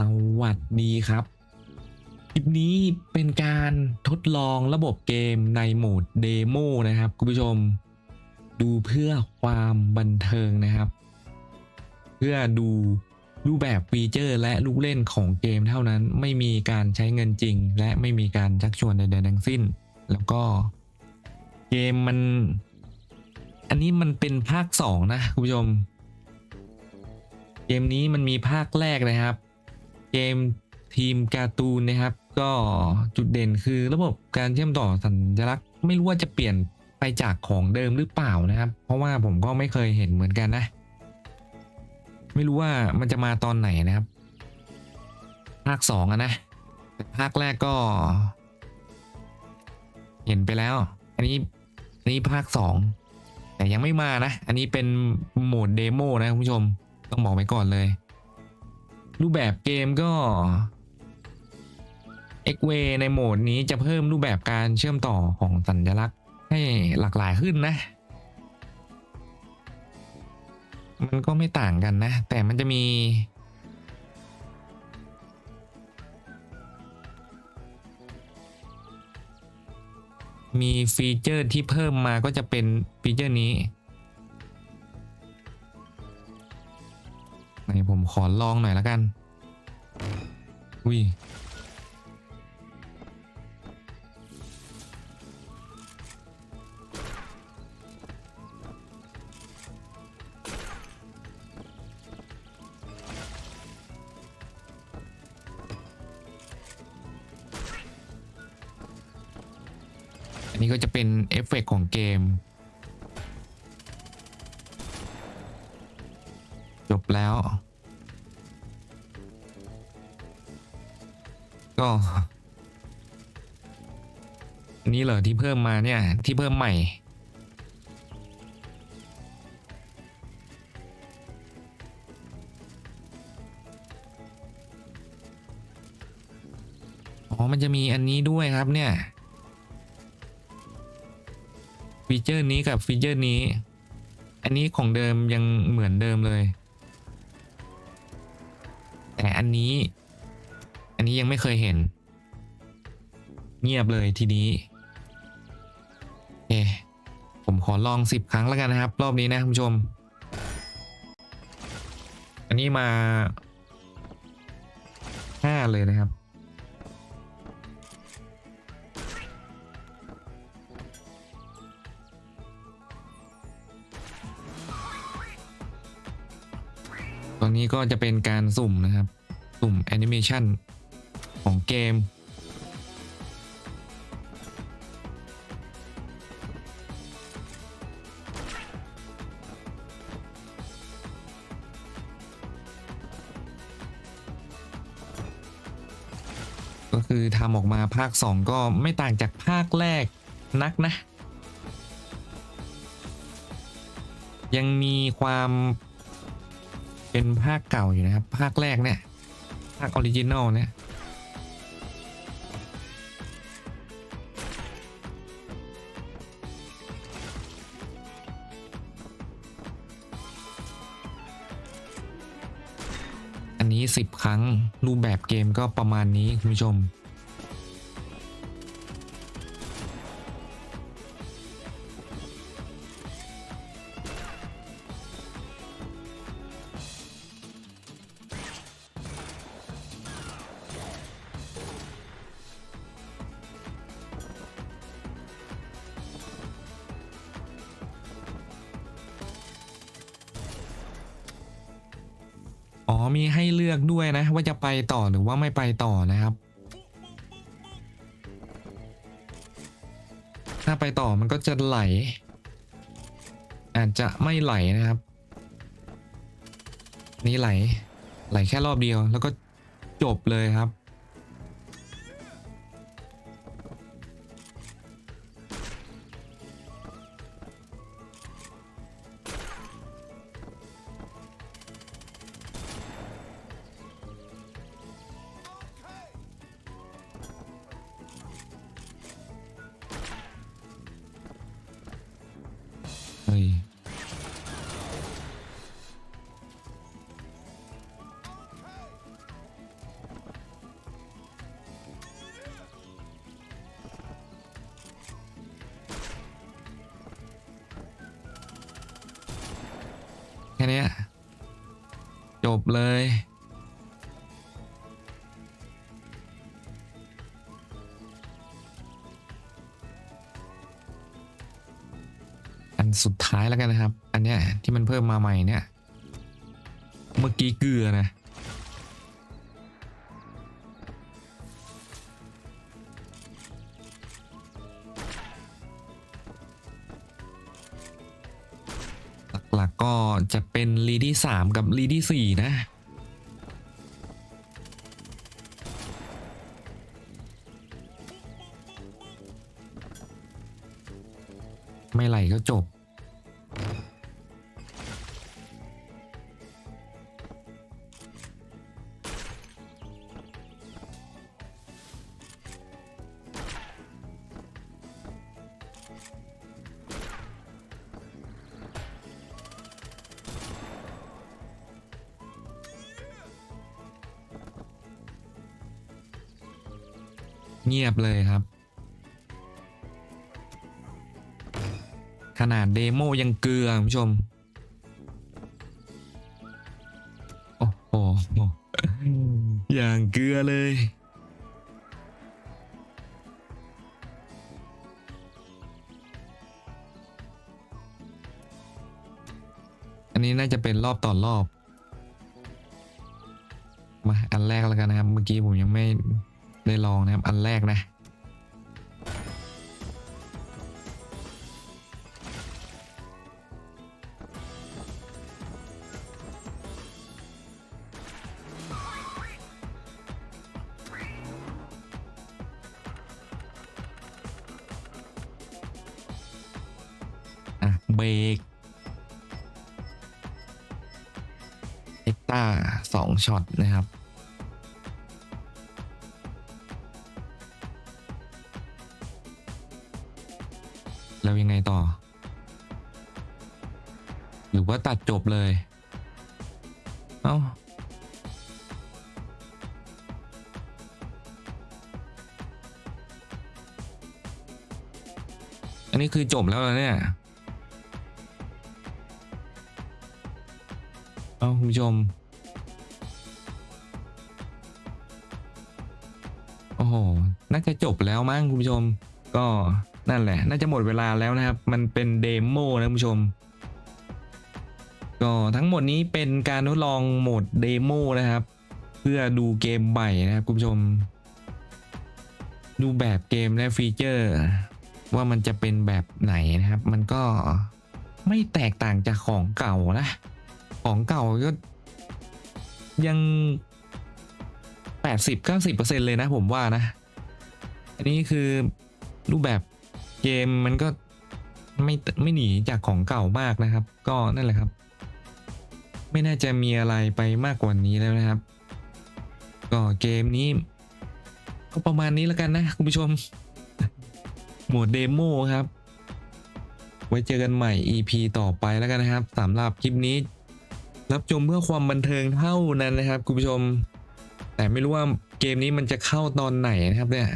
สวัสดีครับ คลิปนี้เป็นการทดลองระบบเกมในโหมดเดโมนะครับคุณผู้ชม ดูเพื่อความบันเทิงนะครับ เพื่อดูรูปแบบฟีเจอร์และลูกเล่นของเกมเท่านั้นไม่มีการใช้เงินจริง และไม่มีการชักชวนใดๆทั้งสิ้น แล้วก็เกมมัน อันนี้มันเป็นภาค 2 นะคุณผู้ชม เกมนี้มันมีภาคแรกนะครับ เกมทีมการ์ตูนนะครับ ก็จุดเด่นคือระบบการเชื่อมต่อสัญลักษณ์ ไม่รู้ว่าจะเปลี่ยนไปจากของเดิมหรือเปล่านะครับ เพราะว่าผมก็ไม่เคยเห็นเหมือนกันนะ ไม่รู้ว่ามันจะมาตอนไหนนะครับ ภาคสองอะนะแต่ภาคแรกก็ เห็นไปแล้ว อันนี้อันนี้ภาคสองแต่ยังไม่มานะ อันนี้เป็นโหมดเดโมนะคุณผู้ชมต้องบอกไว้ก่อนเลย รูปแบบเกมก็ x w a y ในโหมดนี้จะเพิ่มรูปแบบการเชื่อมต่อของสัญลักษณ์ให้หลากหลายขึ้นนะ มันก็ไม่ต่างกันนะ แต่มันจะมี มีฟีเจอร์ที่เพิ่มมาก็จะเป็นฟีเจอร์นี้ ไหนผมขอลองหน่อยแล้วกัน อุ้ย อันนี้ก็จะเป็นเอฟเฟกต์ของเกม จบแล้ว ก็ อันนี้เหรอที่เพิ่มมาเนี่ย ที่เพิ่มใหม่ อ๋อ มันจะมีอันนี้ด้วยครับเนี่ยฟีเจอร์นี้กับฟีเจอร์นี้ อันนี้ของเดิมยังเหมือนเดิมเลย แต่อันนี้ อันนี้ยังไม่เคยเห็น เงียบเลยทีนี้เอผมขอลองสิบครั้งแล้วกันนะครับ รอบนี้นะคุณผู้ชม อันนี้มาห้าเลยนะครับ นี้ก็จะเป็นการสุ่มนะครับ สุ่มแอนิเมชันของเกม ก็คือทำออกมาภาค 2 ก็ไม่ต่างจากภาคแรกนักนะ ยังมีความ เป็นภาคเก่าอยู่นะครับ ภาคแรกเนี่ย ภาคออริจินอลเนี่ยอันนี้ 10 ครั้งรูปแบบเกมก็ประมาณนี้คุณผู้ชม มีให้เลือกด้วยนะ ว่าจะไปต่อหรือว่าไม่ไปต่อนะครับ ถ้าไปต่อมันก็จะไหล อาจจะไม่ไหลนะครับ นี่ไหล ไหลแค่รอบเดียวแล้วก็จบเลยครับ เนี้ยจบเลย อันสุดท้ายแล้วกันนะครับ อันเนี้ยที่มันเพิ่มมาใหม่เนี่ย เมื่อกี้เกลือนะ ลักๆก็จะเป็นลีที่สามกับลีที่สี่นะไม่ไหลก็จบ เงียบเลยครับ ขนาดเดโมยังเกลือคุณผู้ชม โอ้โหอย่างเกลือเลยอันนี้น่าจะเป็นรอบต่อรอบ มาอันแรกแล้วกันนะครับ เมื่อกี้ผมยังไม่ ได้ลองนะครับ อันแรกนะ อะ เบรกเอ็กต้าสองช็อตนะครับ แล้วยังไงต่อ หรือว่าตัดจบเลย เอ้าอันนี้คือจบแล้วเหรอเนี่ย เอ้าคุณผู้ชม โอ้โห น่าจะจบแล้วมั้งคุณผู้ชม ก็ นั่นแหละ น่าจะหมดเวลาแล้วนะครับ มันเป็นเดโมนะคุณผู้ชม ก็ทั้งหมดนี้เป็นการทดลองโหมดเดโมนะครับ เพื่อดูเกมใหม่นะครับคุณผู้ชม ดูแบบเกมและฟีเจอร์ ว่ามันจะเป็นแบบไหนนะครับ มันก็ไม่แตกต่างจากของเก่านะ ของเก่าก็ยัง 80-90%เลยนะผมว่านะ อันนี้คือรูปแบบ เกมมันก็ไม่ไม่หนีจากของเก่ามากนะครับ ก็นั่นแหละครับ ไม่น่าจะมีอะไรไปมากกว่านี้แล้วนะครับ ก็เกมนี้ ก็ประมาณนี้แล้วกันนะคุณผู้ชม หมวดเดโมครับ ไว้เจอกันใหม่ EP ต่อไปแล้วกันนะครับสำหรับคลิปนี้ รับชมเพื่อความบันเทิงเท่านั้นนะครับคุณผู้ชม แต่ไม่รู้ว่าเกมนี้มันจะเข้าตอนไหนนะครับเนี่ย